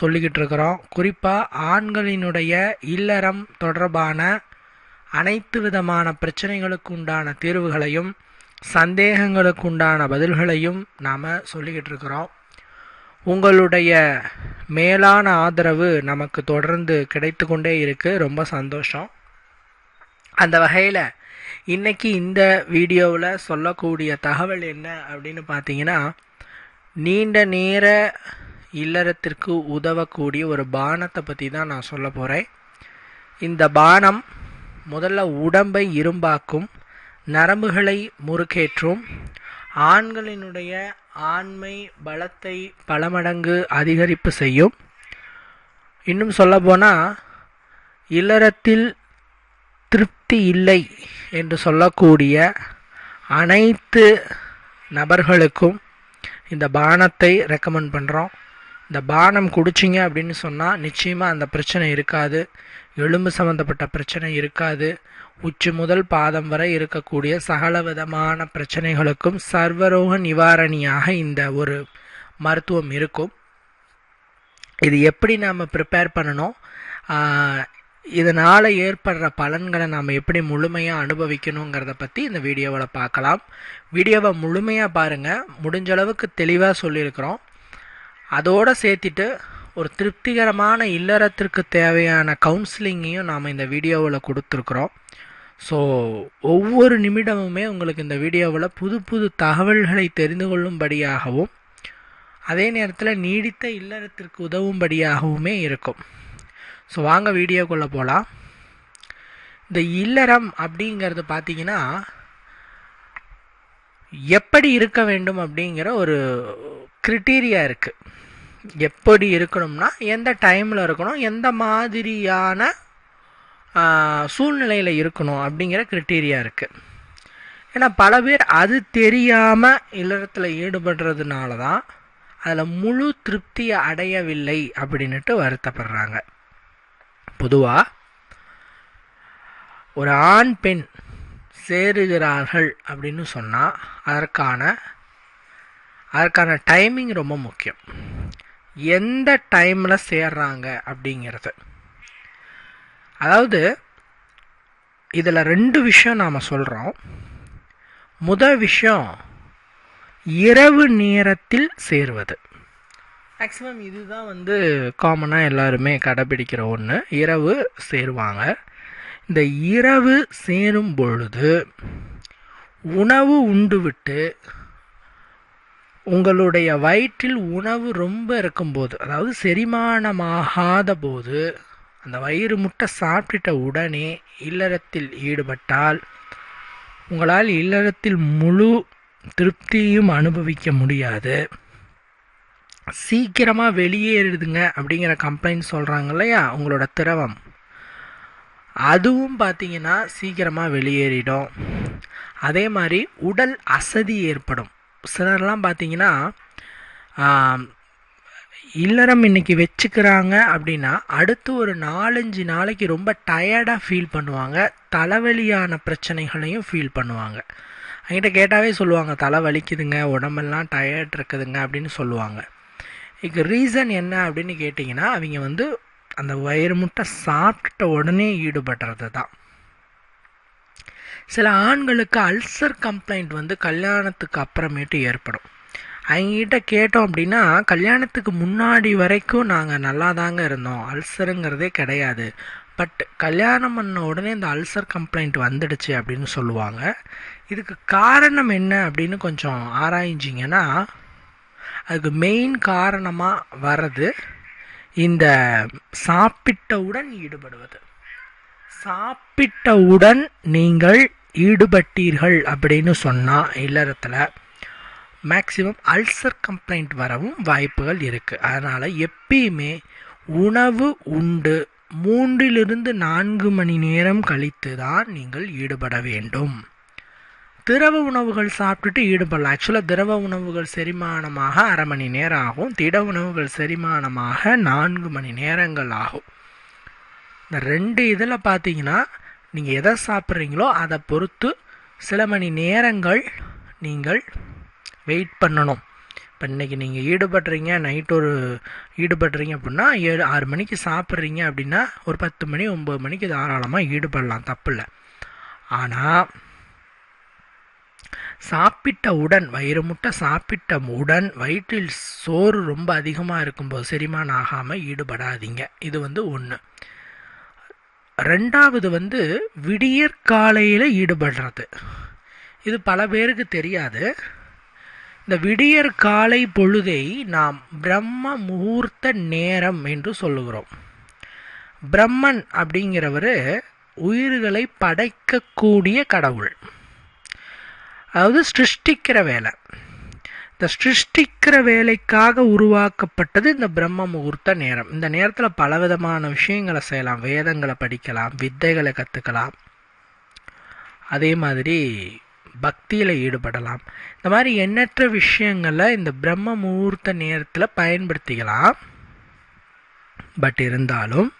சொல்லிக்கிட்டு இருக்கிறோம் குறிப்பாக ஆண்களினுடைய இல்லறம் தொடர்பான அனைத்து விதமான பிரச்சனைகளுக்கு உண்டான தீர்வுகளையும் சந்தேகங்களுக்கு உண்டான பதில்களையும் நாம் சொல்லிக்கிட்டு இருக்கிறோம் உங்களுடைய மேலான ஆதரவு நமக்கு தொடர்ந்து கிடைத்து கொண்டே இருக்குது ரொம்ப சந்தோஷம். அந்த வகையில் இன்றைக்கி இந்த வீடியோவில் சொல்லக்கூடிய தகவல் என்ன அப்படின்னு பார்த்தீங்கன்னா நீண்ட நேர இல்லறத்திற்கு உதவக்கூடிய ஒரு பானத்தை பற்றி தான் நான் சொல்ல போகிறேன் இந்த பானம் முதல்ல உடம்பை இரும்பாக்கும் நரம்புகளை முறுக்கேற்றும் ஆண்களினுடைய ஆண்மை பலத்தை பல மடங்கு அதிகரிப்பு செய்யும். இன்னும் சொல்லப்போனால் இல்லறத்தில் திருப்தி இல்லை என்று சொல்லக்கூடிய அனைத்து நபர்களுக்கும் இந்த பானத்தை ரெக்கமெண்ட் பண்ணுறோம் இந்த பானம் குடிச்சிங்க அப்படின்னு சொன்னால் நிச்சயமாக அந்த பிரச்சனை இருக்காது. எலும்பு சம்மந்தப்பட்ட பிரச்சனை இருக்காது. உச்சி முதல் பாதம் வரை இருக்கக்கூடிய சகல விதமான பிரச்சனைகளுக்கும் சர்வரோக நிவாரணியாக இந்த ஒரு மருத்துவம் இருக்கும். இது எப்படி நாம் ப்ரிப்பேர் பண்ணணும்? இதனால் ஏற்படுற பலன்களை நாம் எப்படி முழுமையாக அனுபவிக்கணுங்கிறத பற்றி இந்த வீடியோவில் பார்க்கலாம். வீடியோவை முழுமையாக பாருங்கள் முடிஞ்ச அளவுக்கு தெளிவாக சொல்லியிருக்கிறோம். அதோடு சேர்த்துட்டு ஒரு திருப்திகரமான இல்லறத்திற்கு தேவையான கவுன்சிலிங்கையும் நாம் இந்த வீடியோவில் கொடுத்துருக்குறோம். ஸோ ஒவ்வொரு நிமிடமுமே உங்களுக்கு இந்த வீடியோவில் புது புது தகவல்களை தெரிந்து கொள்ளும்படியாகவும் அதே நேரத்தில் நீடித்த இல்லறத்திற்கு உதவும்படியாகவுமே இருக்கும். ஸோ வாங்க வீடியோக்குள்ளே போகலாம் இந்த இல்லறம் அப்படிங்கிறது பார்த்தீங்கன்னா எப்படி இருக்க வேண்டும் அப்படிங்கிற ஒரு கிரிட்டீரியா இருக்குது எப்படி இருக்கணும்னா எந்த டைமில் இருக்கணும் எந்த மாதிரியான சூழ்நிலையில் இருக்கணும் அப்படிங்கிற க்ரிட்டீரியா இருக்குது ஏன்னா பல பேர் அது தெரியாமல் இல்லறத்தில் ஈடுபடுறதுனால தான் அதில் முழு திருப்தியை அடையவில்லை அப்படின்ட்டு வருத்தப்படுறாங்க. பொதுவாக ஒரு ஆண் பெண் சேருகிறார்கள் அப்படின்னு சொன்னால் அதற்கான அதற்கான டைமிங் ரொம்ப முக்கியம். எந்த டைமில் சேர்றாங்க அப்படிங்கிறது. அதாவது இதில் ரெண்டு விஷயம் நாம் சொல்கிறோம் முதல் விஷயம் இரவு நேரத்தில் சேருவது. மேக்ஸிமம் இதுதான் வந்து காமனாக எல்லாருமே கடைபிடிக்கிற ஒன்று இரவு சேருவாங்க. இந்த இரவு சேரும் பொழுது உணவு உண்டு விட்டு உங்களுடைய வயிற்றில் உணவு ரொம்ப இருக்கும்போது அதாவது செரிமானமாகாத போது அந்த வயிறு முட்டை சாப்பிட்டுட்ட உடனே இல்லறத்தில் ஈடுபட்டால் உங்களால் இல்லறத்தில் முழு திருப்தியும் அனுபவிக்க முடியாது. சீக்கிரமாக வெளியேறுதுங்க அப்படிங்கிற கம்ப்ளைண்ட் சொல்கிறாங்க இல்லையா? உங்களோட திரவம். அதுவும் பார்த்தீங்கன்னா சீக்கிரமாக வெளியேறிடும். அதே மாதிரி உடல் அசதி ஏற்படும். சிலர்லாம் பார்த்தீங்கன்னா இல்லறம் இன்னைக்கு வச்சுக்கிறாங்க அப்படின்னா அடுத்து ஒரு நாலஞ்சு நாளைக்கு ரொம்ப டயர்டாக ஃபீல் பண்ணுவாங்க. தலைவலியான பிரச்சனைகளையும் ஃபீல் பண்ணுவாங்க. என்கிட்ட கேட்டாவே சொல்லுவாங்க தலை வலிக்குதுங்க உடம்பெல்லாம் டயர்ட் இருக்குதுங்க அப்படின்னு சொல்லுவாங்க. இதுக்கு ரீசன் என்ன அப்படின்னு கேட்டிங்கன்னா அவங்க வந்து அந்த வயிறு முட்டை சாப்பிட்ட உடனே ஈடுபடுறது தான் சில ஆண்களுக்கு அல்சர் கம்ப்ளைண்ட் வந்து கல்யாணத்துக்கு அப்புறமேட்டு ஏற்படும். அவங்ககிட்ட கேட்டோம் அப்படின்னா கல்யாணத்துக்கு முன்னாடி வரைக்கும் நாங்கள் நல்லா தாங்க இருந்தோம். அல்சருங்கிறதே கிடையாது. பட் கல்யாணம் பண்ண உடனே இந்த அல்சர் கம்ப்ளைண்ட் வந்துடுச்சு அப்படின்னு சொல்லுவாங்க. இதுக்கு காரணம் என்ன அப்படின்னு கொஞ்சம் ஆராய்ஞ்சிங்கன்னா அதுக்கு மெயின் காரணமாக வர்றது இந்த சாப்பிட்டவுடன் ஈடுபடுவது. சாப்பிட்டவுடன் நீங்கள் ஈடுபட்டீர்கள் அப்படின்னு சொன்னால் இல்லறத்தில் மேக்சிமம் அல்சர் கம்ப்ளைண்ட் வரவும் வாய்ப்புகள் இருக்குது அதனால் எப்பயுமே உணவு உண்டு. மூன்றிலிருந்து நான்கு மணி நேரம் கழித்து தான் நீங்கள் ஈடுபட வேண்டும். திரவ உணவுகள் சாப்பிட்டுட்டு ஈடுபடலாம். ஆக்சுவலாக திரவ உணவுகள் செரிமானமாக அரை மணி நேரம் ஆகும். திட உணவுகள் செரிமானமாக நான்கு மணி நேரங்கள் ஆகும். இந்த ரெண்டு இதில் பார்த்தீங்கன்னா நீங்கள் எதை சாப்பிட்றீங்களோ அதை பொறுத்து சில மணி நேரங்கள் நீங்கள் வெயிட் பண்ணணும். இப்போ இன்றைக்கி நீங்கள் ஈடுபடுறீங்க நைட் ஒரு ஈடுபடுறீங்க அப்படின்னா ஏழு ஆறு மணிக்கு சாப்பிட்றீங்க அப்படின்னா ஒரு பத்து மணி ஒம்பது மணிக்கு தாராளமாக ஈடுபடலாம் தப்பில்லை ஆனால் சாப்பிட்ட உடன் வயிறு முட்டை சாப்பிட்ட உடன் வயிற்றில் சோறு ரொம்ப அதிகமாக இருக்கும்போது செரிமானம் ஆகாமல் ஈடுபடாதீங்க. இது வந்து ஒன்று ரெண்டாவது வந்து விடியற் காலையில் ஈடுபடுறது. இது பல பேருக்கு தெரியாது. இந்த விடியற் காலை பொழுதை நாம் பிரம்ம முகூர்த்த நேரம் என்று சொல்லுகிறோம். பிரம்மன் அப்படிங்கிறவர் உயிர்களை படைக்கக்கூடிய கடவுள். அதாவது சிருஷ்டிக்கிற வேலை. இந்த சிருஷ்டிக்கிற வேலைக்காக உருவாக்கப்பட்டது இந்த பிரம்ம முகூர்த்த நேரம். இந்த நேரத்தில் பலவிதமான விஷயங்களை செய்யலாம். வேதங்களை படிக்கலாம் வித்தைகளை கற்றுக்கலாம் அதே மாதிரி பக்தியில் ஈடுபடலாம். இந்த மாதிரி எண்ணற்ற விஷயங்களை இந்த பிரம்ம முகூர்த்த நேரத்தில் பயன்படுத்திக்கலாம். பட் இருந்தாலும்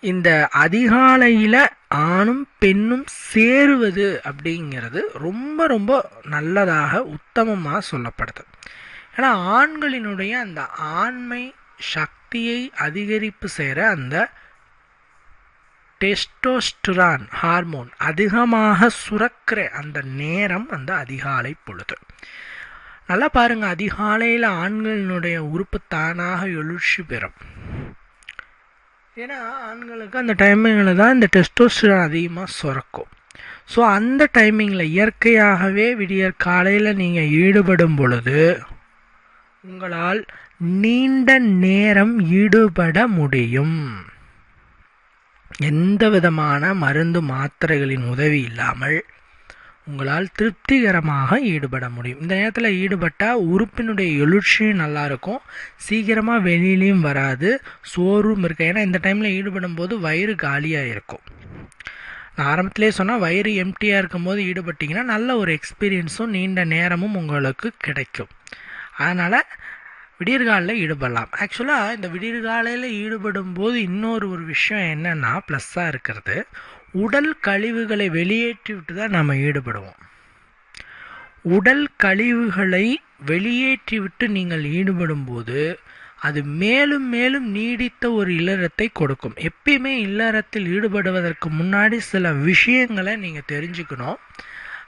இந்த அதிகாலையில் ஆணும் பெண்ணும் சேருவது அப்படிங்கிறது ரொம்ப ரொம்ப நல்லதாக உத்தமமாக சொல்லப்படுது. ஏன்னா ஆண்களினுடைய அந்த ஆண்மை சக்தியை அதிகரிப்பு செய்கிற அந்த டெஸ்டோஸ்டிரான் ஹார்மோன் அதிகமாக சுரக்கிற அந்த நேரம் அந்த அதிகாலை பொழுது. நல்லா பாருங்கள் அதிகாலையில் ஆண்களினுடைய உறுப்பு தானாக எழுச்சி பெறும். ஏன்னா ஆண்களுக்கு அந்த டைமிங்கில் தான் இந்த டெஸ்டோஸ்டிரான் அதிகமாக சுரக்கும். ஸோ அந்த டைமிங்கில் இயற்கையாகவே விடியற் காலையில் நீங்கள் ஈடுபடும் பொழுது உங்களால் நீண்ட நேரம் ஈடுபட முடியும். எந்த விதமான மருந்து மாத்திரைகளின் உதவி இல்லாமல் உங்களால் திருப்திகரமாக ஈடுபட முடியும். இந்த நேரத்தில் ஈடுபட்டால் உறுப்பினுடைய எழுச்சியும் நல்லா இருக்கும் சீக்கிரமாக வெளியிலையும் வராது. சோர்வும் இருக்குது ஏன்னா இந்த டைமில் ஈடுபடும் போது வயிறு காலியாக இருக்கும். நான் ஆரம்பத்திலே சொன்னால் வயிறு எம்டியாக இருக்கும்போது ஈடுபட்டிங்கன்னா நல்ல ஒரு எக்ஸ்பீரியன்ஸும் நீண்ட நேரமும் உங்களுக்கு கிடைக்கும். அதனால் விடியற்காலில் ஈடுபடலாம். ஆக்சுவலாக இந்த விடியற்காலையில் ஈடுபடும் போது இன்னொரு ஒரு விஷயம் என்னென்னா ப்ளஸ்ஸாக இருக்கிறது. உடல் கழிவுகளை வெளியேற்றிவிட்டு தான் நம்ம ஈடுபடுவோம். உடல் கழிவுகளை வெளியேற்றிவிட்டு நீங்கள் ஈடுபடும் போது அது மேலும் மேலும் நீடித்த ஒரு இல்லறத்தை கொடுக்கும். எப்பயுமே இல்லறத்தில் ஈடுபடுவதற்கு முன்னாடி சில விஷயங்களை நீங்கள் தெரிஞ்சுக்கணும்.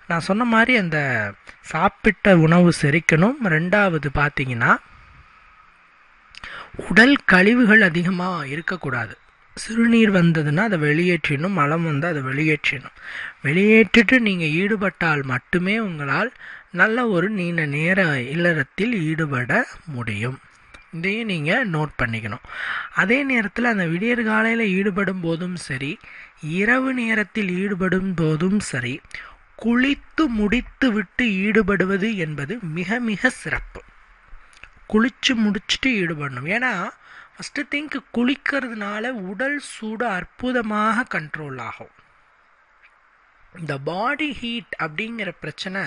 நான் சொன்ன மாதிரி அந்த சாப்பிட்ட உணவு செரிக்கணும். ரெண்டாவது பார்த்தீங்கன்னா உடல் கழிவுகள் அதிகமாக இருக்கக்கூடாது. சிறுநீர் வந்ததுன்னா அதை வெளியேற்றிடணும் மலம் வந்து அதை வெளியேற்றிடணும். வெளியேற்றிட்டு நீங்கள் ஈடுபட்டால் மட்டுமே உங்களால் நல்ல ஒரு நீண்ட நேர இல்லறத்தில் ஈடுபட முடியும். இதையும் நீங்கள் நோட் பண்ணிக்கணும். அதே நேரத்தில் அந்த விடியற் காலையில் ஈடுபடும் போதும் சரி இரவு நேரத்தில் ஈடுபடும் போதும் சரி குளித்து முடித்து விட்டு ஈடுபடுவது என்பது மிக மிக சிறப்பு. குளித்து முடிச்சுட்டு ஈடுபடணும். ஏன்னா ஃபஸ்ட்டு திங்க் குளிக்கிறதுனால உடல் சூடு அற்புதமாக கண்ட்ரோல் ஆகும். இந்த பாடி ஹீட் அப்படிங்கிற பிரச்சனை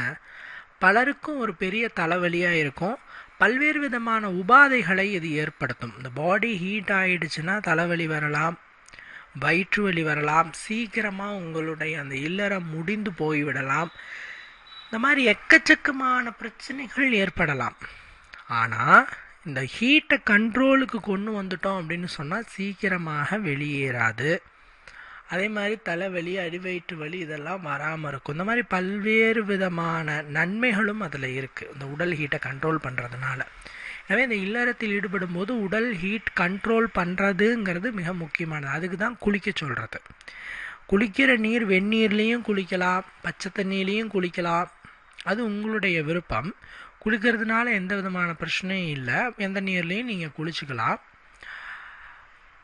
பலருக்கும் ஒரு பெரிய தலைவலியாக இருக்கும். பல்வேறு விதமான உபாதைகளை இது ஏற்படுத்தும். இந்த பாடி ஹீட் ஆகிடுச்சுன்னா தலைவலி வரலாம் வயிற்று வலி வரலாம் சீக்கிரமாக உங்களுடைய அந்த இல்லறம் முடிந்து போய்விடலாம். இந்த மாதிரி எக்கச்சக்கமான பிரச்சனைகள் ஏற்படலாம். ஆனால் இந்த ஹீட்டை கண்ட்ரோலுக்கு கொண்டு வந்துட்டோம் அப்படின்னு சொன்னால் சீக்கிரமாக வெளியேறாது. அதே மாதிரி தலைவலி அடிவயிற்று வலி இதெல்லாம் வராமல் இருக்கும். இந்த மாதிரி பல்வேறு விதமான நன்மைகளும் அதில் இருக்குது இந்த உடல் ஹீட்டை கண்ட்ரோல் பண்ணுறதுனால எனவே இந்த இல்லறத்தில் ஈடுபடும் போது உடல் ஹீட் கண்ட்ரோல் பண்ணுறதுங்கிறது மிக முக்கியமானது. அதுக்கு தான் குளிக்க சொல்கிறது குளிக்கிற நீர் வெந்நீர்லேயும் குளிக்கலாம் பச்சை தண்ணியிலையும் குளிக்கலாம். அது உங்களுடைய விருப்பம். குளிக்கிறதுனால எந்த விதமான பிரச்சனையும் இல்லை. எந்த நீர்லேயும் நீங்கள் குளிச்சுக்கலாம்.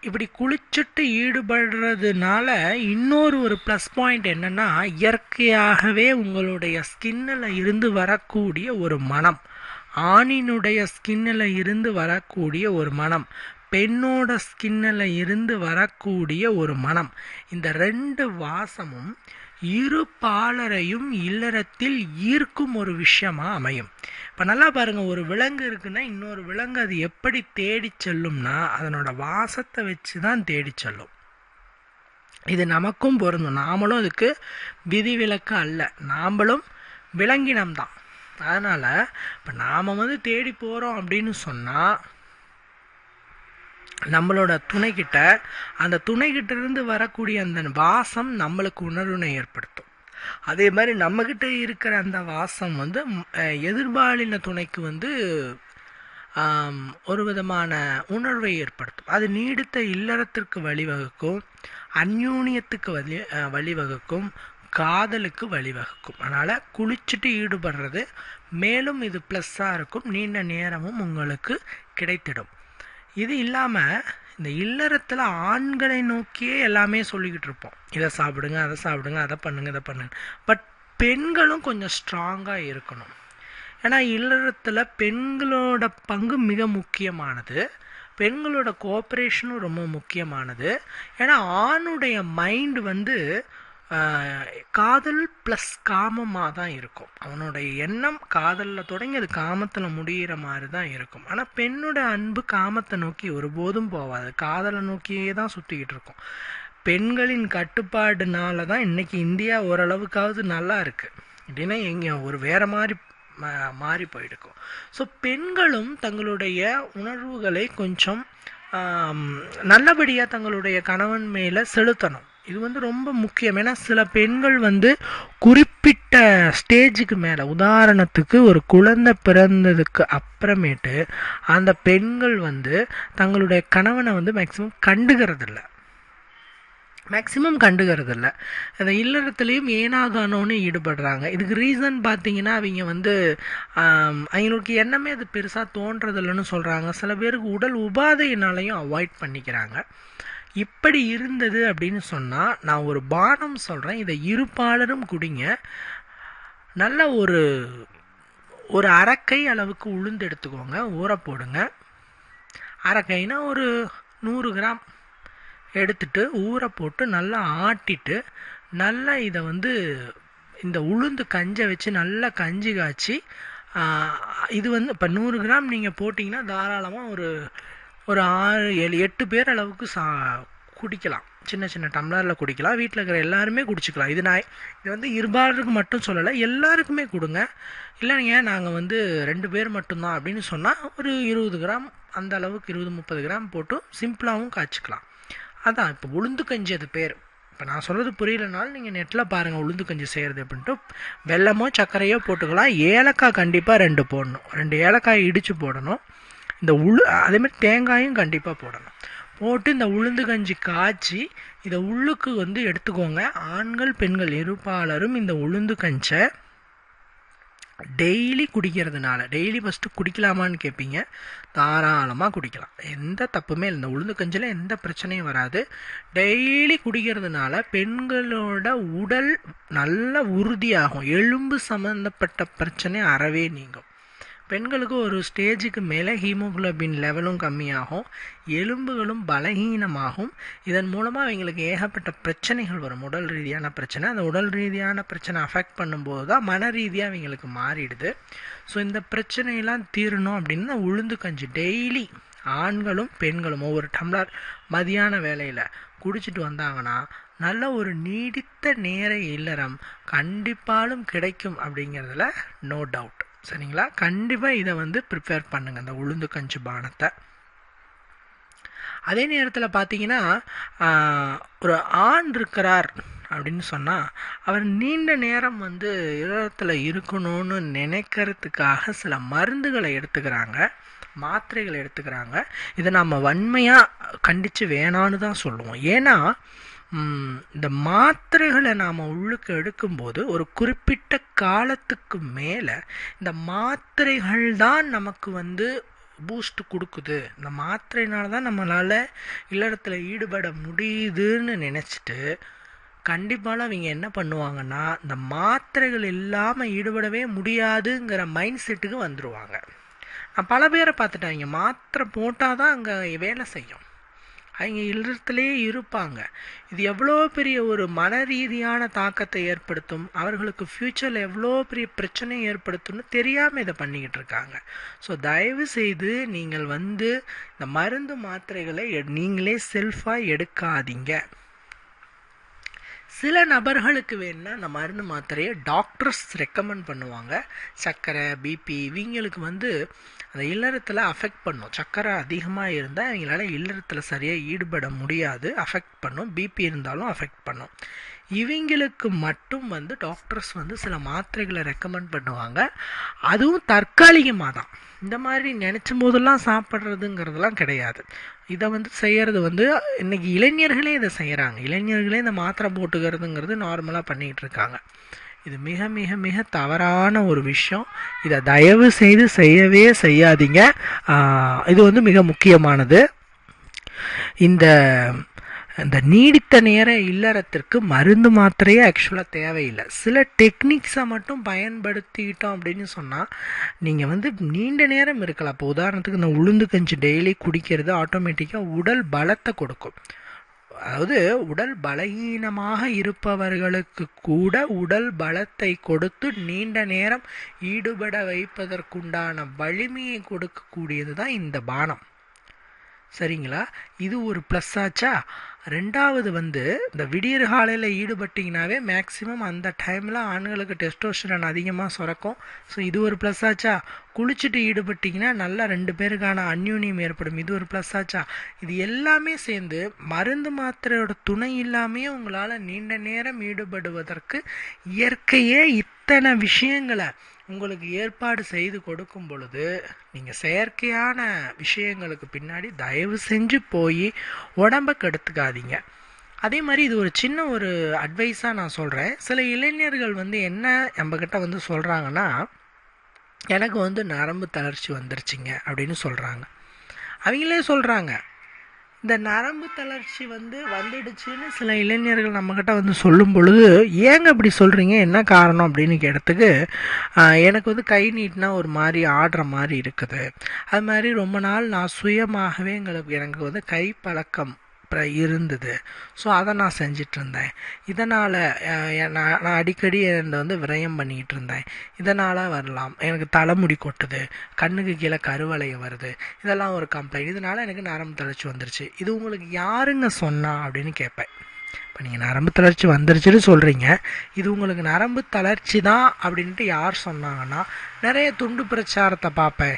இப்படி குளிச்சுட்டு ஈடுபடுறதுனால இன்னொரு ஒரு ப்ளஸ் பாயிண்ட் என்னென்னா இயற்கையாகவே உங்களுடைய ஸ்கின்னில் இருந்து வரக்கூடிய ஒரு மனம். ஆணினுடைய ஸ்கின்னில் இருந்து வரக்கூடிய ஒரு மனம். பெண்ணோட ஸ்கின்னில் இருந்து வரக்கூடிய ஒரு மனம். இந்த ரெண்டு வாசமும் இரு பாலரையும் இல்லறத்தில் ஈர்க்கும் ஒரு விஷயமா அமையும். இப்போ நல்லா பாருங்கள் ஒரு விலங்கு இருக்குன்னா இன்னொரு விலங்கு அது எப்படி தேடி செல்லும்னா அதனோட வாசத்தை வச்சு தான் தேடி செல்லும். இது நமக்கும் பொருந்தும். நாமளும் அதுக்கு விதிவிலக்கு அல்ல. நாமளும் விலங்கினம்தான். அதனால் இப்போ நாம் வந்து தேடி போகிறோம் அப்படின்னு சொன்னால் நம்மளோட துணைக்கிட்ட அந்த துணைக்கிட்ட இருந்து வரக்கூடிய அந்த வாசம் நம்மளுக்கு உணர்வினை ஏற்படுத்தும். அதே மாதிரி நம்மக்கிட்ட இருக்கிற அந்த வாசம் வந்து எதிர்பாலின துணைக்கு வந்து ஒரு விதமான உணர்வை ஏற்படுத்தும். அது நீடித்த இல்லறத்திற்கு வழிவகுக்கும் அந்யூனியத்துக்கு வழி வழிவகுக்கும் காதலுக்கு வழிவகுக்கும். அதனால் குளிச்சுட்டு ஈடுபடுறது மேலும் இது ப்ளஸ்ஸாக இருக்கும். நீண்ட நேரமும் உங்களுக்கு கிடைத்திடும். இது இல்லாமல் இந்த இல்லறத்தில் ஆண்களை நோக்கியே எல்லாமே சொல்லிக்கிட்டு இருப்போம். இதை சாப்பிடுங்க அதை சாப்பிடுங்க அதை பண்ணுங்க இதை பண்ணுங்க. பட் பெண்களும் கொஞ்சம் ஸ்ட்ராங்காக இருக்கணும். ஏன்னா இல்லறத்தில் பெண்களோட பங்கு மிக முக்கியமானது. பெண்களோட கோஆப்ரேஷனும் ரொம்ப முக்கியமானது. ஏன்னா ஆணுடைய மைண்ட் வந்து காதல் ப்ளஸ் காமமாக தான் இருக்கும். அவனுடைய எண்ணம் காதலில் தொடங்கி அது காமத்தில் முடிகிற மாதிரி தான் இருக்கும். ஆனால் பெண்ணோட அன்பு காமத்தை நோக்கி ஒருபோதும் போகாது காதலை நோக்கியே தான் சுற்றிக்கிட்டு இருக்கும். பெண்களின் கட்டுப்பாடுனால தான் இன்றைக்கி இந்தியா ஓரளவுக்காவது நல்லா இருக்குது இல்லைன்னா எங்கே ஒரு வேறு மாதிரி மாறி போயிருக்கும் ஸோ பெண்களும் தங்களுடைய உணர்வுகளை கொஞ்சம் நல்லபடியாக தங்களுடைய கணவன் மேலே செலுத்தணும். இது வந்து ரொம்ப முக்கியம். ஏன்னா சில பெண்கள் வந்து குறிப்பிட்ட ஸ்டேஜுக்கு மேலே உதாரணத்துக்கு ஒரு குழந்தை பிறந்ததுக்கு அப்புறமேட்டு அந்த பெண்கள் வந்து தங்களுடைய கணவனை வந்து மேக்சிமம் கண்டுக்கிறதில்ல. மேக்சிமம் கண்டுக்கிறதில்ல. அந்த இல்லறத்துலேயும் ஏனாகானோன்னு ஈடுபடுறாங்க. இதுக்கு ரீசன் பார்த்தீங்கன்னா அவங்க வந்து அவங்களுக்கு எண்ணமே அது பெருசாக தோன்றதில்லைன்னு சொல்கிறாங்க சில பேருக்கு உடல் உபாதையினாலையும் அவாய்ட் பண்ணிக்கிறாங்க. இப்படி இருந்தது அப்படின்னு சொன்னால் நான் ஒரு பானம் சொல்கிறேன் இதை இருப்பாளரும் குடிங்க. நல்ல ஒரு ஒரு அரைக்கை அளவுக்கு உளுந்து எடுத்துக்கோங்க. ஊற போடுங்க. அரைக்கைனா ஒரு நூறு கிராம் எடுத்துட்டு ஊற போட்டு நல்லா ஆட்டிட்டு நல்லா இதை வந்து இந்த உளுந்து கஞ்சை வச்சு நல்லா கஞ்சி காய்ச்சி இது வந்து இப்போ நூறு கிராம் நீங்கள் போட்டிங்கன்னா தாராளமாக ஒரு ஒரு ஆறு ஏழு எட்டு பேர் அளவுக்கு சா குடிக்கலாம். சின்ன சின்ன டம்ளரில் குடிக்கலாம். வீட்டில் இருக்கிற எல்லாருமே குடிச்சிக்கலாம். இது நான் இது வந்து இருபாலருக்கு மட்டும் சொல்லலை. எல்லாருக்குமே கொடுங்க. இல்லைங்க நாங்கள் வந்து ரெண்டு பேர் மட்டும்தான் அப்படின்னு சொன்னால் ஒரு இருபது கிராம் அந்த அளவுக்கு இருபது முப்பது கிராம் போட்டு சிம்பிளாகவும் காய்ச்சிக்கலாம். அதான் இப்போ உளுந்து கஞ்சி அது பேர். இப்போ நான் சொல்கிறது புரியலனாலும் நீங்கள் நெட்டில் பாருங்கள் உளுந்து கஞ்சி செய்கிறது அப்படின்ட்டு வெல்லமோ சர்க்கரையோ போட்டுக்கலாம். ஏலக்காய் கண்டிப்பாக ரெண்டு போடணும். ரெண்டு ஏலக்காய் இடித்து போடணும். இந்த உளு அதேமாதிரி தேங்காயும் கண்டிப்பாக போடணும். போட்டு இந்த உளுந்து கஞ்சி காய்ச்சி இதை உள்ளுக்கு வந்து எடுத்துக்கோங்க. ஆண்கள் பெண்கள் இருப்பாளரும் இந்த உளுந்து கஞ்சை டெய்லி குடிக்கிறதுனால டெய்லி ஃபஸ்ட்டு குடிக்கலாமான்னு கேட்பீங்க தாராளமாக குடிக்கலாம். எந்த தப்புமே இல்லை. இந்த உளுந்து கஞ்சில் எந்த பிரச்சனையும் வராது. டெய்லி குடிக்கிறதுனால பெண்களோட உடல் நல்ல உறுதியாகும். எலும்பு சம்மந்தப்பட்ட பிரச்சனை அறவே நீங்கும். பெண்களுக்கு ஒரு ஸ்டேஜுக்கு மேலே ஹீமோகுளோபின் லெவலும் கம்மியாகும். எலும்புகளும் பலகீனமாகும். இதன் மூலமாக அவங்களுக்கு ஏகப்பட்ட பிரச்சனைகள் வரும். உடல் ரீதியான பிரச்சனை. அந்த உடல் ரீதியான பிரச்சனை அஃபெக்ட் பண்ணும்போது தான் மன ரீதியாக அவங்களுக்கு மாறிடுது. ஸோ இந்த பிரச்சனையெல்லாம் தீரணும் அப்படின்னா உளுந்து கஞ்சி. டெய்லி ஆண்களும் பெண்களும் ஒவ்வொரு டம்ளர் மதியான வேலையில் குடிச்சிட்டு வந்தாங்கன்னா நல்ல ஒரு நீடித்த நேர இல்லறம் கண்டிப்பாலும் கிடைக்கும் அப்படிங்கிறதுல நோ டவுட் சரிங்களா? கண்டிப்பாக இதை வந்து ப்ரிப்பேர் பண்ணுங்கள் இந்த உளுந்து கஞ்சி பானத்தை. அதே நேரத்தில் பார்த்தீங்கன்னா ஒரு ஆண் இருக்கிறார் அப்படின்னு சொன்னால் அவர் நீண்ட நேரம் வந்து இரத்தில் இருக்கணும்னு நினைக்கிறதுக்காக சில மருந்துகளை எடுத்துக்கிறாங்க மாத்திரைகளை எடுத்துக்கிறாங்க. இதை நம்ம வன்மையாக கண்டித்து வேணான்னு தான் சொல்லுவோம். ஏன்னா இந்த மாத்திரைகளை நாம் உள்ளுக்கு எடுக்கும்போது ஒரு குறிப்பிட்ட காலத்துக்கு மேலே இந்த மாத்திரைகள் தான் நமக்கு வந்து பூஸ்ட் கொடுக்குது. இந்த மாத்திரைனால தான் நம்மளால் இல்லறத்தில் ஈடுபட முடியுதுன்னு நினச்சிட்டு கண்டிப்பாக அவங்க என்ன பண்ணுவாங்கன்னா இந்த மாத்திரைகள் இல்லாமல் ஈடுபடவே முடியாதுங்கிற மைண்ட் செட்டுக்கு வந்துடுவாங்க நான் பல பேரை பார்த்துட்டாங்க மாத்திரை போட்டால் தான் அங்கே வேலை செய்யும். அவங்க இல்லத்திலேயே இருப்பாங்க. இது எவ்வளோ பெரிய ஒரு மன ரீதியான தாக்கத்தை ஏற்படுத்தும் அவர்களுக்கு ஃப்யூச்சரில் எவ்வளோ பெரிய பிரச்சனை ஏற்படுத்தும்னு தெரியாமல் இதை பண்ணிக்கிட்டு இருக்காங்க. ஸோ தயவு செய்து நீங்கள் வந்து இந்த மருந்து மாத்திரைகளை நீங்களே செல்ஃபாக எடுக்காதீங்க. சில நபர்களுக்கு வேணும்னா அந்த மருந்து மாத்திரையை டாக்டர்ஸ் ரெக்கமெண்ட் பண்ணுவாங்க. சர்க்கரை பிபி இவங்களுக்கு வந்து அந்த இல்லறத்தில் அஃபெக்ட் பண்ணும். சர்க்கரை அதிகமாக இருந்தால் அவங்களால இல்லறத்தில் சரியாக ஈடுபட முடியாது. அஃபெக்ட் பண்ணும். பிபி இருந்தாலும் அஃபெக்ட் பண்ணும். இவங்களுக்கு மட்டும் வந்து டாக்டர்ஸ் வந்து சில மாத்திரைகளை ரெக்கமெண்ட் பண்ணுவாங்க. அதுவும் தற்காலிகமாக தான் இந்த மாதிரி நினச்சும் போதெல்லாம் சாப்பிட்றதுங்கிறதுலாம் கிடையாது. இதை வந்து செய்கிறது வந்து இன்னைக்கு இளைஞர்களே இதை செய்கிறாங்க இளைஞர்களே இந்த மாத்திரை போட்டுக்கிறதுங்கிறது நார்மலாக பண்ணிக்கிட்டு இருக்காங்க இது மிக மிக மிக தவறான ஒரு விஷயம். இதை தயவு செய்து செய்யவே செய்யாதீங்க. இது வந்து மிக முக்கியமானது. இந்த அந்த நீடித்த நேர இல்லறத்திற்கு மருந்து மாத்திரையே ஆக்சுவலாக தேவையில்லை. சில டெக்னிக்ஸை மட்டும் பயன்படுத்திக்கிட்டோம் அப்படின்னு சொன்னால் நீங்கள் வந்து நீண்ட நேரம் இருக்கலாம். இப்போ உதாரணத்துக்கு இந்த உளுந்து கஞ்சி டெய்லி குடிக்கிறது ஆட்டோமேட்டிக்காக உடல் பலத்தை கொடுக்கும். அதாவது உடல் பலகீனமாக இருப்பவர்களுக்கு கூட உடல் பலத்தை கொடுத்து நீண்ட நேரம் ஈடுபட வைப்பதற்குண்டான வலிமையை கொடுக்கக்கூடியது தான் இந்த பானம். சரிங்களா? இது ஒரு ப்ளஸ் ஆச்சா? ரெண்டாவது வந்து இந்த விடியற் காலையில் ஈடுபட்டிங்கனாவே மேக்ஸிமம் அந்த டைமில் ஆண்களுக்கு டெஸ்டோஸ்டரான் அதிகமாக சுரக்கும். ஸோ இது ஒரு ப்ளஸ் ஆச்சா? குளிச்சுட்டு ஈடுபட்டிங்கன்னா நல்லா ரெண்டு பேருக்கான அந்யூன்யம் ஏற்படும். இது ஒரு ப்ளஸ் ஆச்சா? இது எல்லாமே சேர்ந்து மருந்து மாத்திரையோட துணை இல்லாமையே உங்களால் நீண்ட நேரம் ஈடுபடுவதற்கு இயற்கையே இத்தனை விஷயங்களை உங்களுக்கு ஏற்பாடு செய்து கொடுக்கும் பொழுது நீங்கள் செயற்கையான விஷயங்களுக்கு பின்னாடி தயவு செஞ்சு போய் உடம்ப கெடுத்துக்காதீங்க. அதே மாதிரி இது ஒரு சின்ன ஒரு அட்வைஸாக நான் சொல்கிறேன் சில இளைஞர்கள் வந்து என்ன நம்மக்கிட்ட வந்து சொல்கிறாங்கன்னா எனக்கு வந்து நரம்பு தளர்ச்சி வந்துருச்சுங்க அப்படின்னு சொல்கிறாங்க அவங்களே சொல்கிறாங்க இந்த நரம்பு தளர்ச்சி வந்து வந்துடுச்சுன்னு சில இளைஞர்கள் நம்மக்கிட்ட வந்து சொல்லும் பொழுது ஏங்க இப்படி சொல்கிறீங்க என்ன காரணம் அப்படின்னு கேட்டதுக்கு எனக்கு வந்து கை நீட்டினா ஒரு மாதிரி ஆடுற மாதிரி இருக்குது. அது மாதிரி ரொம்ப நாள் நான் சுயமாகவே எங்களுக்கு எனக்கு வந்து கை பழக்கம். பிர- இருந்தது. ஸோ அதை நான் செஞ்சிட்டு இருந்தேன் இதனால் நான் நான் அடிக்கடி என்னை வந்து விரயம் பண்ணிக்கிட்டு இருந்தேன். இதனால் வரலாம். எனக்கு தலைமுடி கொட்டுது. கண்ணுக்கு கீழே கருவளையம் வருது. இதெல்லாம் ஒரு கம்ப்ளைண்ட் இதனால் எனக்கு நரம்பு தளர்ச்சி வந்துருச்சு. இது உங்களுக்கு யாருங்க சொன்னா அப்படின்னு கேட்பேன் இப்போ நீங்கள் நரம்பு தளர்ச்சி வந்துருச்சுன்னு சொல்கிறீங்க இது உங்களுக்கு நரம்பு தளர்ச்சி தான் அப்படின்ட்டு யார் சொன்னாங்கன்னா நிறைய துண்டு பிரச்சாரத்தை பார்ப்பேன்.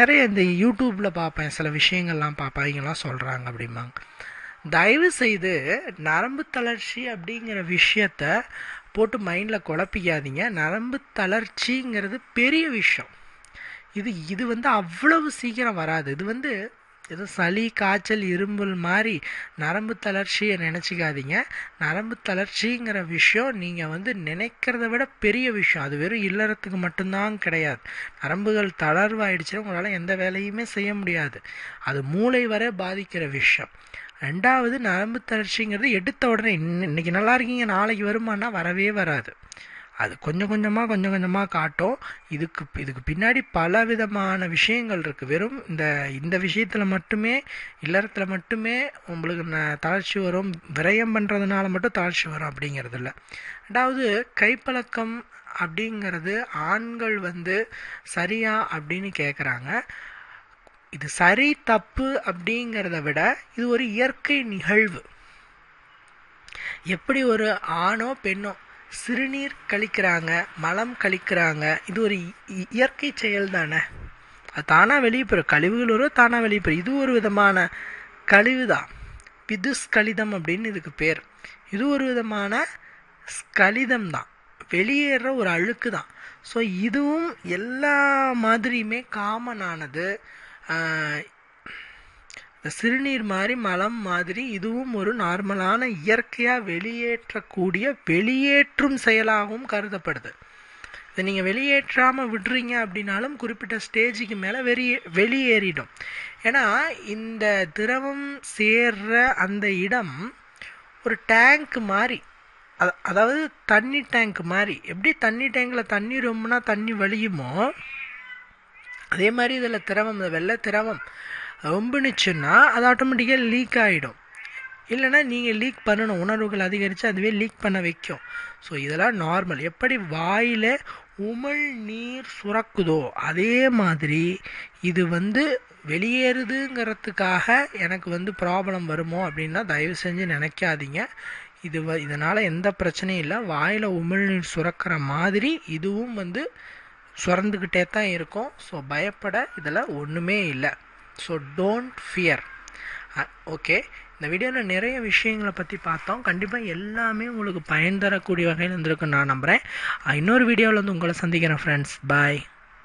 நிறைய இந்த யூடியூப்பில் பார்ப்பேன். சில விஷயங்கள்லாம் பார்ப்பேன். இங்கெல்லாம் சொல்கிறாங்க அப்படிம்பாங்க. தயவு செய்து நரம்பு தளர்ச்சி அப்படிங்கிற விஷயத்த போட்டு மைண்டில் குழப்பிக்காதீங்க. நரம்பு தளர்ச்சிங்கிறது பெரிய விஷயம். இது இது வந்து அவ்வளவு சீக்கிரம் வராது. இது வந்து ஏதோ சளி காய்ச்சல் இரும்பல் மாதிரி நரம்பு தளர்ச்சியை நினச்சிக்காதீங்க. நரம்பு தளர்ச்சிங்கிற விஷயம் நீங்கள் வந்து நினைக்கிறத விட பெரிய விஷயம். அது வெறும் இல்லறத்துக்கு மட்டும்தான் கிடையாது. நரம்புகள் தளர்வாயிடுச்சுன்னா உங்களால் எந்த வேலையுமே செய்ய முடியாது. அது மூளை வரை பாதிக்கிற விஷயம். ரெண்டாவது நரம்பு தளர்ச்சிங்கிறது எடுத்த உடனே இன்ன- இன்னைக்கு நல்லா இருக்கீங்க நாளைக்கு வருமானா? வரவே வராது. அது கொஞ்சம் கொஞ்சமாக கொஞ்சம் கொஞ்சமாக காட்டும். இதுக்கு இதுக்கு பின்னாடி பல விதமான விஷயங்கள் இருக்குது வெறும் இந்த இந்த விஷயத்தில் மட்டுமே இல்லறத்தில் மட்டுமே உங்களுக்கு ந- தளர்ச்சி வரும். விரயம் பண்ணுறதுனால மட்டும் தளர்ச்சி வரும் அப்படிங்கிறது இல்லை ரெண்டாவது கைப்பழக்கம் அப்படிங்கிறது ஆண்கள் வந்து சரியா அப்படின்னு கேட்குறாங்க இது சரி தப்பு அப்படிங்கிறத விட இது ஒரு இயற்கை நிகழ்வு. எப்படி ஒரு ஆணோ பெண்ணோ சிறுநீர் கழிக்கிறாங்க மலம் கழிக்கிறாங்க. இது ஒரு இ- இயற்கை செயல் தானே அது தானாக வெளியே போயிடும் கழிவுகள் வரும் தானாக வெளியே போயிடும் இது ஒரு விதமான கழிவு தான் பிதுஸ் கலிதம் அப்படின்னு இதுக்கு பேர். இது ஒரு விதமான ஸ்கலிதம் தான் வெளியேற ஒரு அழுக்கு தான் ஸோ இதுவும் எல்லா மாதிரியுமே காமனானது சிறுநீர் மாதிரி மலம் மாதிரி இதுவும் ஒரு நார்மலான இயற்கையாக வெளியேற்றக்கூடிய வெளியேற்றும் செயலாகவும் கருதப்படுது. இதை நீங்கள் வெளியேற்றாமல் விடுறீங்க அப்படின்னாலும் குறிப்பிட்ட ஸ்டேஜுக்கு மேலே வெளியே வெளியேறிடும். ஏன்னா இந்த திரவம் சேர்ற அந்த இடம் ஒரு டேங்க் மாதிரி அதாவது தண்ணி டேங்க் மாதிரி. எப்படி தண்ணி டேங்கில் தண்ணி ரொம்பனா தண்ணி வலியுமோ அதே மாதிரி இதில் திரவம் இந்த வெள்ளை திரவம் ரொம்பினுச்சுன்னா அது ஆட்டோமேட்டிக்காக லீக் ஆகிடும் இல்லைன்னா நீங்கள் லீக் பண்ணணும் உணர்வுகள் அதிகரித்து அதுவே லீக் பண்ண வைக்கும். ஸோ இதெல்லாம் நார்மல் எப்படி வாயில் உமிழ் நீர் சுரக்குதோ அதே மாதிரி இது வந்து வெளியேறுதுங்கிறதுக்காக எனக்கு வந்து ப்ராப்ளம் வருமோ அப்படின்னா தயவு செஞ்சு நினைக்காதீங்க. இது வ இதனால் எந்த பிரச்சனையும் இல்லை. வாயில் உமிழ்நீர் சுரக்கிற மாதிரி இதுவும் வந்து சுரந்துக்கிட்டே தான் இருக்கும். ஸோ பயப்பட இதில் ஒன்றுமே இல்லை. ஸோ டோன்ட் ஃபியர் ஓகே இந்த வீடியோவில் நிறைய விஷயங்களை பற்றி பார்த்தோம். கண்டிப்பாக எல்லாமே உங்களுக்கு பயன் தரக்கூடிய வகையில் இருந்திருக்குன்னு நான் நம்புகிறேன் இன்னொரு வீடியோவில் வந்து உங்களை சந்திக்கிறேன் ஃப்ரெண்ட்ஸ் பாய்